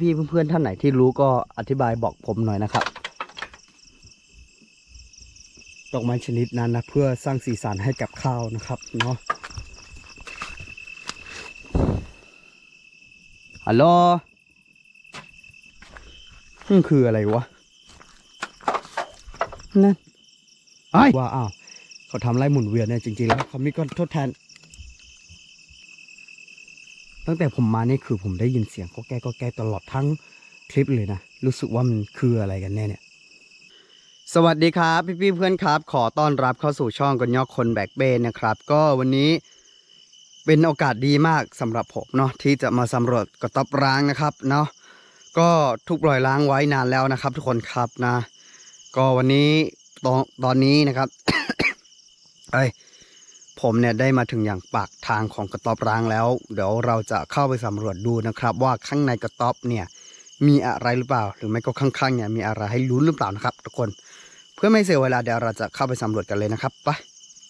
พี่ๆเพื่อนๆท่านไหนที่รู้ก็อธิบายบอกผมหน่อยนะครับดอกไม้ชนิดนั้นนะเพื่อสร้างสีสันให้กับข้าวนะครับเนาะฮัลโหลนี่คืออะไรวะนั่นไอ้ว่าอ้าวเขาทำไรหมุนเวียนเนี่ยจริงๆแล้วเขามีก็ทดแทน ตั้งแต่ผมมานี่คือผมได้ยินเสียงก็แก้ก็แก้ตลอดทั้งคลิปเลยนะ รู้สึกว่ามันคืออะไรกันแน่เนี่ย สวัสดีครับ พี่พี่ๆเพื่อนครับ ขอต้อนรับเข้าสู่ช่องกันยอกคนแบกเบนนะครับ ก็วันนี้เป็นโอกาสดีมากสำหรับผมเนาะที่จะมาสำรวจกระต๊อบร้างนะครับเนาะก็ทุกรอยล้างไว้นานแล้วนะครับ ทุกคนครับนะ ก็วันนี้ตอนตอนนี้นะครับ เอ้ย ผมเนี่ยได้มาถึงอย่างปากทางของกระต๊อบร้างแล้ว เดี๋ยวเราจะเข้าไปสำรวจดูนะครับ ว่าข้างในกระต๊อบเนี่ยมีอะไรหรือเปล่า หรือไม่ก็ข้างๆเนี่ยมีอะไรให้ลุ้นหรือเปล่านะครับ ทุกคนเพื่อไม่เสียเวลาเดี๋ยวเราจะเข้าไปสำรวจกันเลยนะครับไป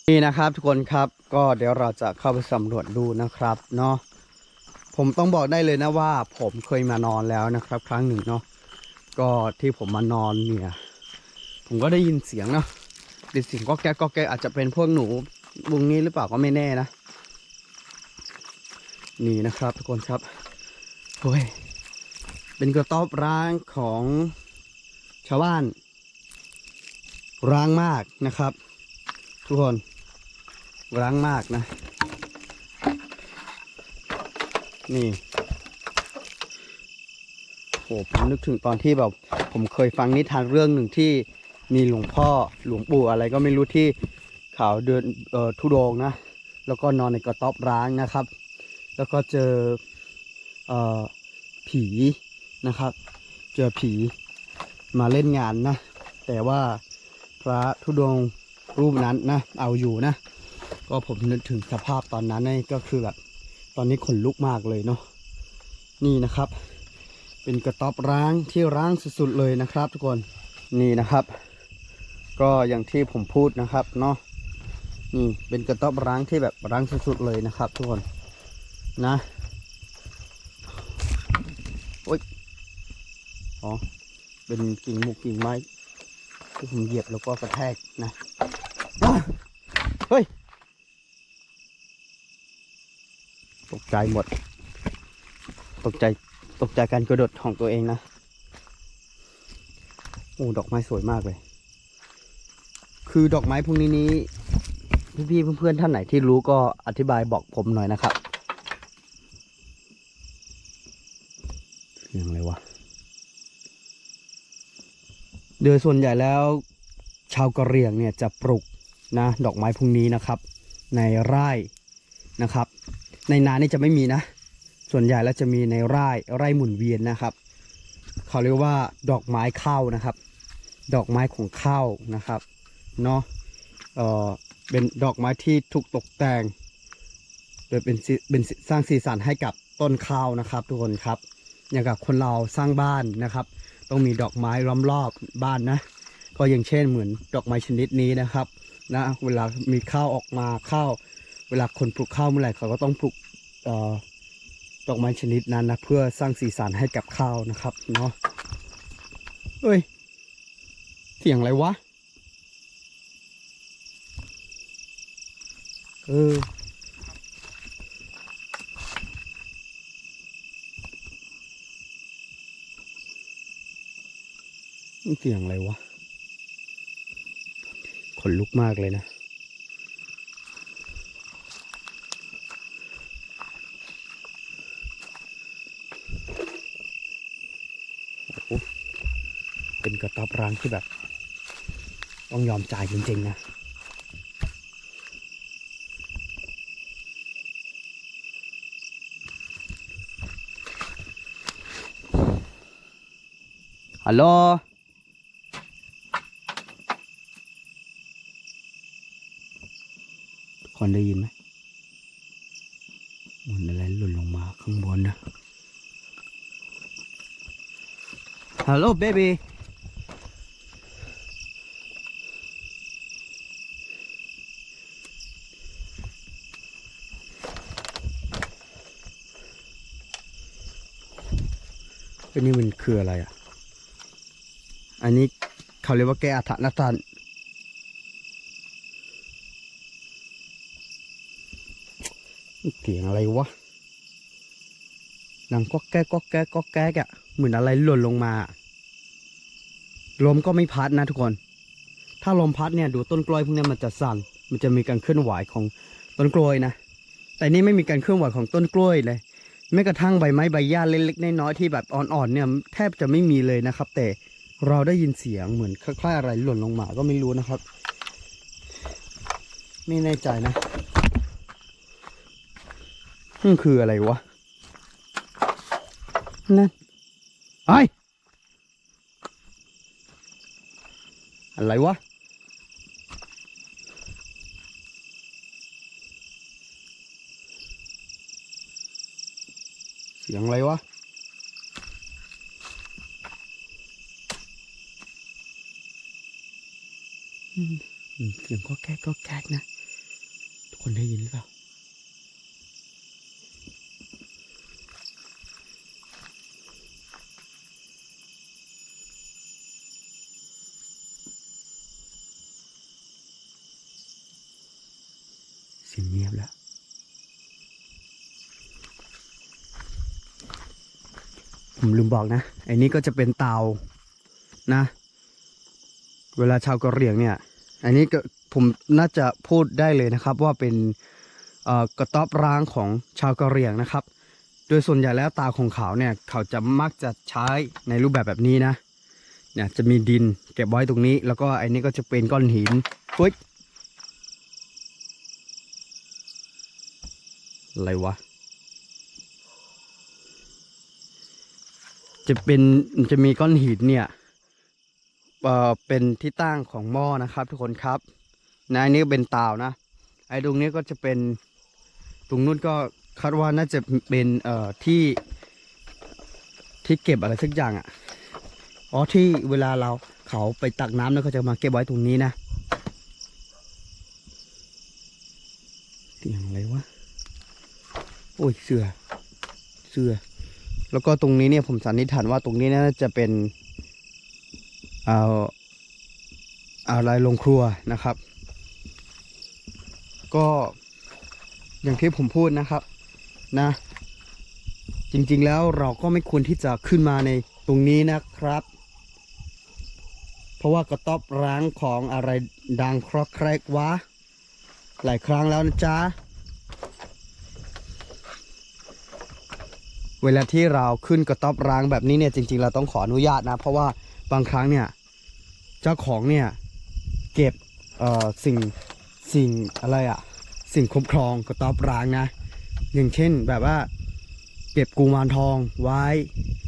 นี่นะครับ ทุกคนครับก็เดี๋ยวเราจะเข้าไปสำรวจดูนะครับเนาะผมต้องบอกได้เลยนะว่า ผมเคยมานอนแล้วนะครับ ครั้งหนึ่งเนาะก็ที่ผมมานอนเนี่ย ผมก็ได้ยินเสียงเนาะได้เสียงก็แก๊กก็แก๊กอาจจะเป็นพวกหนู วงนี้หรือเปล่าก็ไม่แน่นะ นี่นะครับทุกคนครับโอ้ยเป็นกระต๊อบร้างของชาวบ้าน ร้างมากนะครับ ทุกคนร้างมากนะ นี่โหผมนึกถึงตอนที่แบบผมเคยฟังนิทานเรื่องหนึ่งที่มีหลวงพ่อหลวงปู่อะไรก็ไม่รู้ที่ เขาเดินเอ่อทุดงนะ แล้วก็นอนในกระต๊อบร้างนะครับ แล้วก็เจอเอ่อผีนะครับ เจอผีมาเล่นงานนะ แต่ว่าพระธุดงรูปนั้นนะ เอาอยู่นะ ก็ผมนึกถึงสภาพตอนนั้นนี่ก็คือแบบตอนนี้ขนลุกมากเลยเนาะนี่นะครับ เป็นกระต๊อบร้างที่ร้างสุดๆเลยนะครับ ทุกคนนี่นะครับ ก็อย่างที่ผมพูดนะครับเนาะ นี่เป็นกระต๊อบร้างที่แบบร้างสุดๆเลยนะครับ ทุกคนนะโอ๊ยอ๋อเป็นกิ่งมุกกิ่งไม้ที่ผมเหยียบแล้วก็กระแทกนะเฮ้ยตกใจหมด ตกใจตกใจการกระโดดของตัวเองนะโอ้ดอกไม้สวยมากเลย คือดอกไม้พวกนี้นี้ พี่ๆเพื่อนๆท่านไหนที่รู้ก็อธิบายบอกผมหน่อยนะครับเสียงอะไรวะโดยส่วนใหญ่แล้วชาวกะเหรี่ยงเนี่ยจะปลูกนะดอกไม้พวกนี้นะครับ ในไร่นะครับ ในนานี่จะไม่มีนะ ส่วนใหญ่แล้วจะมีในไร่ไร่หมุนเวียนนะครับ เขาเรียกว่าดอกไม้ข้าวนะครับ ดอกไม้ของข้าวนะครับเนาะเออ เป็นดอกไม้ที่ถูกตกแต่งโดยเป็นสิเป็นสร้างสีสันให้กับต้นข้าวนะครับทุกคนครับ อย่างกับคนเราสร้างบ้านนะครับ ต้องมีดอกไม้ล้อมรอบบ้านนะ ก็อย่างเช่นเหมือนดอกไม้ชนิดนี้นะครับนะเวลามีข้าวออกมาข้าวเวลาคนปลูกข้าวเมื่อไหร่เขาก็ต้องปลูกออดอกไม้ชนิดนั้นนะเพื่อสร้างสีสันให้กับข้าวนะครับเนาะเอ้ย เสียงอะไรวะ เออนี่เสียงอะไรวะ ขนลุกมากเลยนะโอ้เป็นกระต๊อบร้างที่แบบ ต้องยอมจ่ายจริงๆนะ ฮัลโหลคนได้ยินไหมมันอะไรหล่นลงมาข้างบนนะฮัลโหลเบบี้อันนี้มันคืออะไรอะ อันนี้เขาเรียกว่าแก้อาถรรพ์นะท่านเสียงอะไรวะนังก็แก้ก็แก้ก็แก้อะเหมือนอะไรหล่นลงมา ลมก็ไม่พัดนะทุกคน ถ้าลมพัดเนี่ยดูต้นกล้วยพวกนี้มันจะสั่น มันจะมีการเคลื่อนไหวของต้นกล้วยนะ แต่นี่ไม่มีการเคลื่อนไหวของต้นกล้วยเลย แม้กระทั่งใบไม้ใบหญ้าเล็กๆน้อยๆที่แบบอ่อนๆเนี่ยแทบจะไม่มีเลยนะครับ แต่ เราได้ยินเสียงเหมือนคล้ายๆอะไรหล่นลงมาก็ไม่รู้นะครับ ไม่แน่ใจนะมันคืออะไรวะ นั่นไออะไรวะ เสียงอะไรวะ อืมอืม เสียงก็แก๊กก็แก๊กนะ ทุกคนได้ยินหรือเปล่าเสียงเงียบแล้วผมลืมบอกนะไอ้นี่ก็จะเป็นเตานะ เวลาชาวกะเหรี่ยงเนี่ย อันนี้ก็ผมน่าจะพูดได้เลยนะครับ ว่าเป็นกระต๊อบร้างของชาวกะเหรี่ยงนะครับ โดยส่วนใหญ่แล้วตาของเขาเนี่ยเขาจะมักจะใช้ในรูปแบบแบบนี้นะ เนี่ยจะมีดินเก็บไว้ตรงนี้ แล้วก็อ้นี่ก็จะเป็นก้อนหินเฮ้ยอะไรวะ จะเป็นจะมีก้อนหินเนี่ย เอ่อเป็นที่ตั้งของหม้อนะครับ ทุกคนครับนะอันนี้เป็นเตานะ ไอ้ตรงนี้ก็จะเป็นตรงนู้นก็คาดว่าน่าจะเป็นเอ่อที่ที่เก็บอะไรสักอย่างอะอ๋อที่เวลาเราเขาไปตักน้ำแล้วเขาจะมาเก็บไว้ตรงนี้นะเสียงอะไรวะโอ้ยเสือเสือแล้วก็ตรงนี้เนี่ยผมสันนิษฐานว่าตรงนี้น่าจะเป็น เอาเอะไรลงครัวนะครับ ก็อย่างที่ผมพูดนะครับนะ จริงๆแล้วเราก็ไม่ควรที่จะขึ้นมาในตรงนี้นะครับ เพราะว่ากระต๊อบร้างของอะไรดังครอกแครกวะหลายครั้งแล้วนะจ๊ะเวลาที่เราขึ้นกระต๊อบร้างแบบนี้เนี่ยจริง ๆ เราต้องขออนุญาตนะ เพราะว่า บางครั้งเนี่ยเจ้าของเนี่ยเก็บเอ่อสิ่งสิ่งอะไรอะสิ่งคุ้มครองกระต๊อบร้างนะ อย่างเช่นแบบว่าเก็บกุมารทองไว้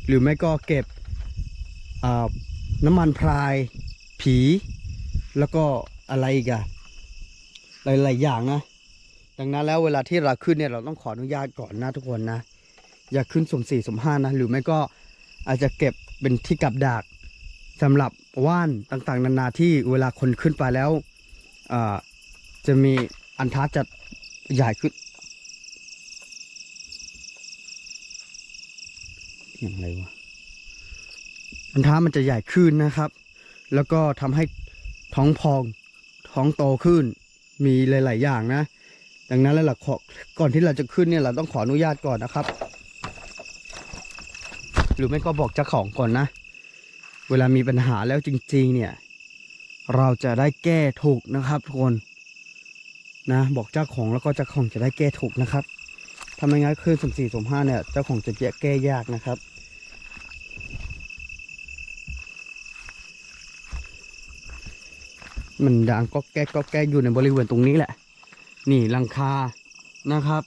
หรือไม่ก็เก็บเอ่อน้ำมันพรายผี แล้วก็อะไรอีกอะหลายๆอย่างนะ ดังนั้นแล้วเวลาที่เราขึ้นเนี่ยเราต้องขออนุญาตก่อนนะทุกคนนะ อย่าขึ้นสมสี่สมห้านะ หรือไม่ก็อาจจะเก็บเป็นที่กับดัก สำหรับว่านต่างๆ นานาที่เวลาคนขึ้นไปแล้วจะมีอันทัดจะใหญ่ขึ้นอย่างไรวะอันท้ามันจะใหญ่ขึ้นนะครับ แล้วก็ทำให้ท้องพองท้องโตขึ้น มีหลาย ๆ อย่างนะ ดังนั้นแล้วล่ะก่อนที่เราจะขึ้นเนี่ยเราต้องขออนุญาตก่อนนะครับ หรือไม่ก็บอกเจ้าของก่อนนะ เวลามีปัญหาแล้วจริง ๆ เนี่ย เราจะได้แก้ถูกนะครับทุกคนนะ บอกเจ้าของแล้วก็เจ้าของจะได้แก้ถูกนะครับทำไมงั้นคืนสมสี่สมห้าเนี่ย เจ้าของจะแก้ยากนะครับมันดังก็แก้ก็แก้อยู่ในบริเวณตรงนี้แหละ นี่ลังคานะครับ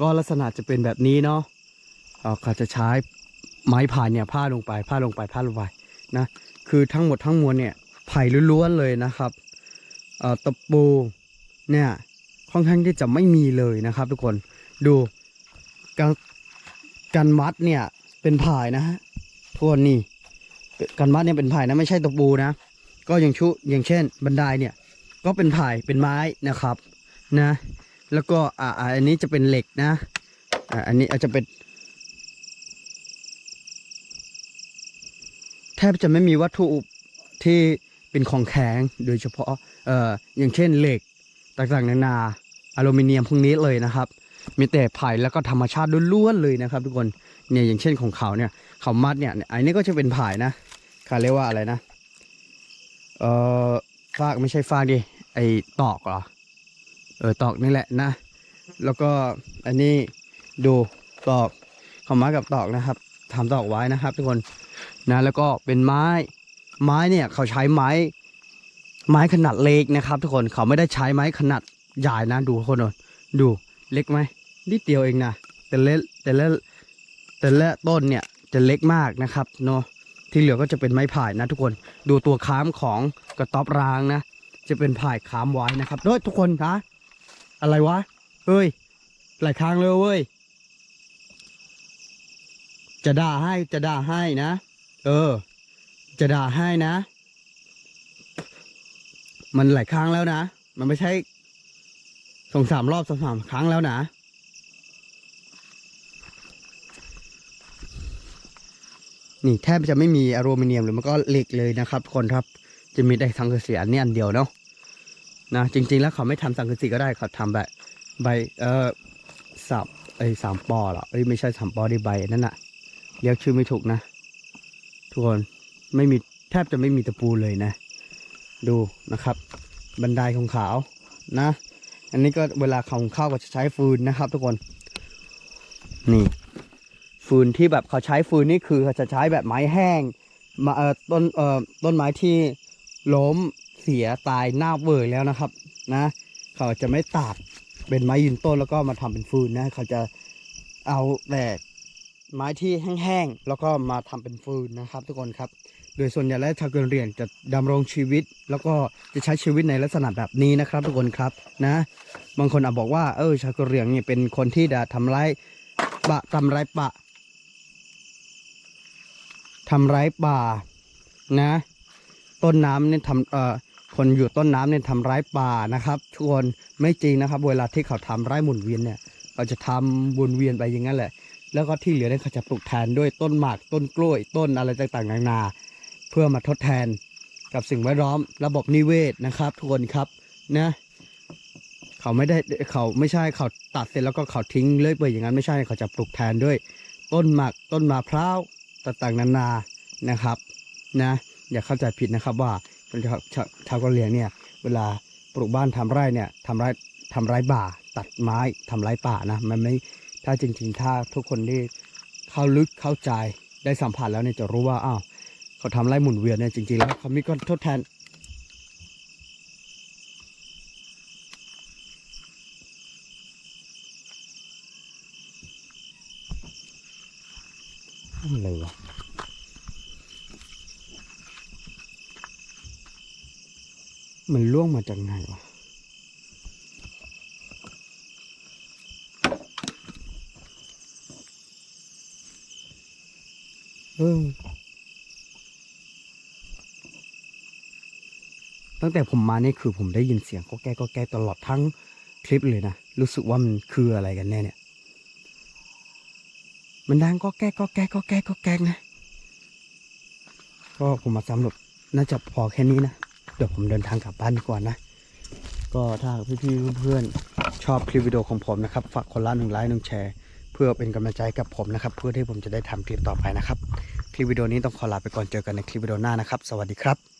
ก็ลักษณะจะเป็นแบบนี้เนาะเขาจะใช้ไม้พายเนี่ยผ้าลงไปผ้าลงไปผ้าลงไป นะคือทั้งหมดทั้งมวลเนี่ยไผ่ล้วนๆเลยนะครับเอ่อตะปูเนี่ยค่อนข้างที่จะไม่มีเลยนะครับ ทุกคนดูการการมัดเนี่ยเป็นพายนะฮะทวนนี่การมัดเนี่ยเป็นพายนะไม่ใช่ตะปูนะ ก็อย่างชุอย่างเช่น บันไดเนี่ยก็เป็นพายเป็นไม้นะครับนะแล้วก็อ่าอันนี้จะเป็นเหล็กนะอ่าอันนี้อาจจะเป็น แทบจะไม่มีวัตถุที่เป็นของแข็งโดยเฉพาะเอ่ออย่างเช่นเหล็กต่างๆนานาอลูมิเนียมพวกนี้เลยนะครับ มีแต่ไผ่แล้วก็ธรรมชาติล้วนๆเลยนะครับ ทุกคนเนี่ยอย่างเช่นของเขาเนี่ยเขามัดเนี่ยอันนี้ก็จะเป็นไผ่นะเขาเรียกว่าอะไรนะเอ่อฟากไม่ใช่ฟากดิไอตอกเหรอเออตอกนี่แหละนะ แล้วก็อันนี้ดูตอกเขามัดกับตอกนะครับทำตอกไว้นะครับ ทุกคน นะแล้วก็เป็นไม้ไม้เนี่ยเขาใช้ไม้ ไม้ขนาดเล็กนะครับ ทุกคนเขาไม่ได้ใช้ไม้ขนาดใหญ่นะดูทุกคนดูเล็กไหมนิดเดียวเองนะแต่เละแต่ละแต่ละต้นเนี่ยจะเล็กมากนะครับเนาะที่เหลือก็จะเป็นไม้ไผ่นะ ทุกคนดูตัวค้ามของกระต๊อบรางนะ จะเป็นไผ่ค้ามไว้นะครับด้วยทุกคนคะอะไรวะเฮ้ยหลายครั้งเลยเว้ยจะด่าให้จะด่าให้นะ เออ จะด่าให้นะ มันหลายครั้งแล้วนะ มันไม่ใช่สองสามรอบสองสามครั้งแล้วนะ นี่แทบจะไม่มีอลูมิเนียมหรือมันก็เหล็กเลยนะครับคนครับ จะมีแต่สังกะสีอันนี้อันเดียวเนาะนะจริง ๆ แล้วเขาไม่ทำสังกะสีก็ได้เขาทำแบบใบเออสามไอ้สามปอหรอเอ้ยไม่ใช่สามปอที่ใบนั่นน่ะเรียกชื่อไม่ถูกนะ ทุกคนไม่มีแทบจะไม่มีตะปูเลยนะ ดูนะครับ บันไดของขาวนะ อันนี้ก็เวลาเขาเข้าก็จะใช้ฟืนนะครับ ทุกคน นี่ ฟืนที่แบบเขาใช้ฟืนนี่คือเขาจะใช้แบบไม้แห้งมาเอ่อต้นเอ่อต้นไม้ที่ล้มเสียตายหน้าเบื่อแล้วนะครับ นะ เขาจะไม่ตัดเป็นไม้ยืนต้นแล้วก็มาทำเป็นฟืนนะ เขาจะเอาแต่ ไม้ที่แห้งๆแล้วก็มาทำเป็นฟืนนะครับ ทุกคนครับ โดยส่วนใหญ่แล้วชาวเกรียงจะดำรงชีวิต แล้วก็จะใช้ชีวิตในลักษณะแบบนี้นะครับ ทุกคนครับนะ บางคนอาจบอกว่าเออชาวเกรียงเนี่ยเป็นคนที่จะทำร้ายปะทำร้ายปะทำร้ายป่านะ ต้นน้ำเนี่ยทำเอ่อคนอยู่ต้นน้ำเนี่ยทำร้ายป่านะครับทุกคนไม่จริงนะครับ เวลาที่เขาทำร้ายหมุนเวียนเนี่ยเขาจะทำวนเวียนไปอย่างนั้นแหละ แล้วก็ที่เหลือเนี่ยเขาจะปลูกแทนด้วยต้นหมากต้นกล้วย ต้นอะไรต่างๆนานา เพื่อมาทดแทนกับสิ่งแวดล้อม ระบบนิเวศนะครับทุกคนครับนะเขาไม่ได้เขาไม่ใช่เขาตัดเสร็จแล้วก็เขาทิ้งเลื่อยเปื่อยอย่างนั้นไม่ใช่เขาจะปลูกแทนด้วย ต้นหมากต้นมะพร้าวต่างๆนานานะครับนะอย่าเข้าใจผิดนะครับว่าชาวชาวชาวกะเหรี่ยงเนี่ยเวลาปลูกบ้านทำไร่เนี่ยทำไร่ทำไร่ป่า ตัดไม้ทำไร่ป่านะมันไม่ ถ้าจริง ๆ ถ้าทุกคนที่เข้าลึกเข้าใจได้สัมผัสแล้วเนี่ยจะรู้ว่าอ้าวเขาทำไร่หมุนเวียนเนี่ยจริงๆแล้วเขามีก็ทดแทนอะไรวะมันล่วงมาจากไหนวะ เออ ตั้งแต่ผมมานี่คือผมได้ยินเสียงก็แก้ก็แก้ตลอดทั้งคลิปเลยนะ รู้สึกว่ามันคืออะไรกันแน่เนี่ย มันดังก็แก้ก็แก้ก็แก้ก็แก้นะ ก็ผมมาสำรวจน่าจะพอแค่นี้นะ เดี๋ยวผมเดินทางกลับบ้านดีกว่านะ ก็ถ้าพี่ๆเพื่อนๆชอบคลิปวิดีโอของผมนะครับ ฝากคนละหนึ่งไลค์หนึ่งแชร์ เพื่อเป็นกำลังใจกับผมนะครับ เพื่อที่ผมจะได้ทำคลิปต่อไปนะครับ คลิปวิดีโอนี้ต้องขอลาไปก่อนเจอกันในคลิปวิดีโอหน้านะครับ สวัสดีครับ